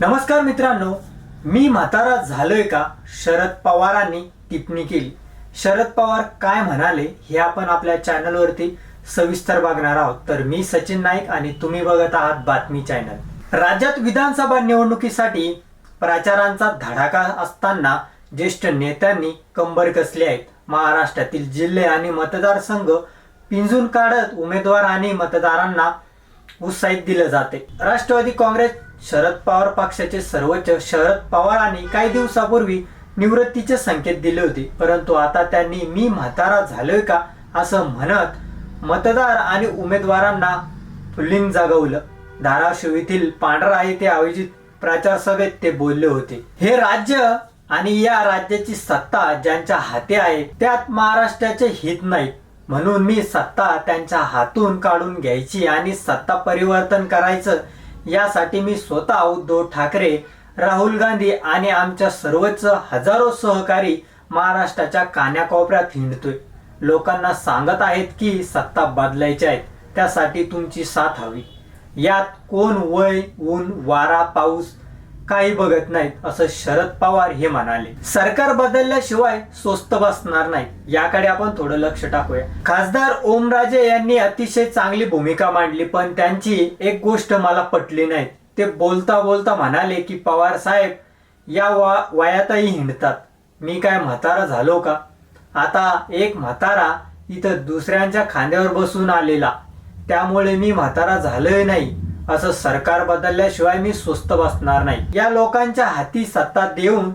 नमस्कार मित्रांनो मी म्हातारा झालोय का? शरद पवारांनी टिप्पणी केली. शरद पवार काय म्हणाले हे आपण आपल्या चॅनलवरती सविस्तर बघणार आहोत. तर मी सचिन नाईक आणि तुम्ही बघत आहात बातमी चॅनल. राज्यात विधानसभा निवडणुकीसाठी प्रचारांचा धडाका असताना ज्येष्ठ नेत्यांनी कंबर कसली आहेत? महाराष्ट्रातील जिल्हे आणि मतदारसंघ पिंजून काढत उमेदवार आणि मतदारांना उत्साहित दिलं जाते. राष्ट्रवादी काँग्रेस शरद पवार पक्षाचे सर्वोच्च शरद पवारांनी काही दिवसापूर्वी निवृत्तीचे संकेत दिले होते. परंतु आता त्यांनी मी म्हातारा झालोय का असं म्हणत मतदार आणि उमेदवारांना फुल्लिंग जागवलं. धाराशिव येथील पांढरा येथे आयोजित प्रचार सभेत ते बोलले होते. हे राज्य आणि या राज्याची सत्ता ज्यांच्या हाती आहे त्यात महाराष्ट्राचे हित नाही. म्हणून मी सत्ता त्यांच्या हातून काढून घ्यायची आणि सत्ता परिवर्तन करायचं यासाठी मी स्वतः उद्धव ठाकरे राहुल गांधी आणि आमच्या सर्वच हजारो सहकारी महाराष्ट्राच्या कान्याकोपऱ्यात हिंडतोय. लोकांना सांगत आहेत की सत्ता बदलायच्या आहेत त्यासाठी तुमची साथ हवी. यात कोण वय ऊन वारा पाऊस काही बघत नाहीत असं शरद पवार हे म्हणाले. सरकार बदलल्याशिवाय स्वस्त बसणार नाही. याकडे आपण थोडं लक्ष टाकूया. खासदार ओमराजे यांनी अतिशय चांगली भूमिका मांडली पण त्यांची एक गोष्ट मला पटली नाही. ते बोलता बोलता म्हणाले की पवार साहेब या वा वयातही हिंडतात. मी काय म्हातारा झालो का? आता एक म्हातारा इथं दुसऱ्यांच्या खांद्यावर बसून आलेला. त्यामुळे मी म्हातारा झालोय नाही. असं सरकार बदलल्याशिवाय मी स्वस्त बसणार नाही. या लोकांच्या हाती सत्ता देऊन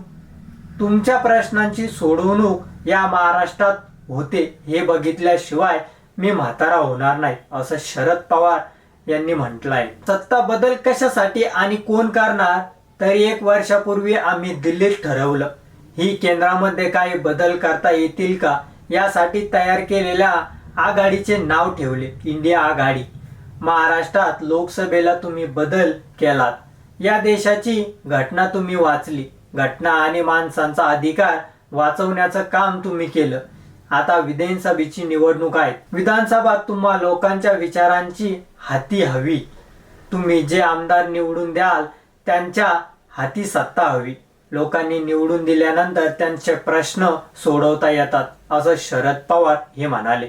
तुमच्या प्रश्नांची सोडवणूक या महाराष्ट्रात होते हे बघितल्याशिवाय मी म्हातारा होणार नाही असं शरद पवार यांनी म्हटलं आहे सत्ता बदल कशासाठी आणि कोण करणार तरी एक वर्षापूर्वी आम्ही दिल्लीत ठरवलं. ही केंद्रामध्ये काही बदल करता येतील का यासाठी तयार केलेल्या आघाडीचे नाव ठेवले इंडिया आघाडी. महाराष्ट्रात लोकसभेला तुम्ही बदल केलात. या देशाची घटना तुम्ही वाचली. घटना आणि माणसांचा अधिकार वाचवण्याचं काम तुम्ही केलं. आता विधानसभेची निवडणूक आहे. विधानसभा तुम्हा लोकांच्या विचारांची हाती हवी. तुम्ही जे आमदार निवडून द्याल त्यांच्या हाती सत्ता हवी. लोकांनी निवडून दिल्यानंतर त्यांचे प्रश्न सोडवता येतात असं शरद पवार हे म्हणाले.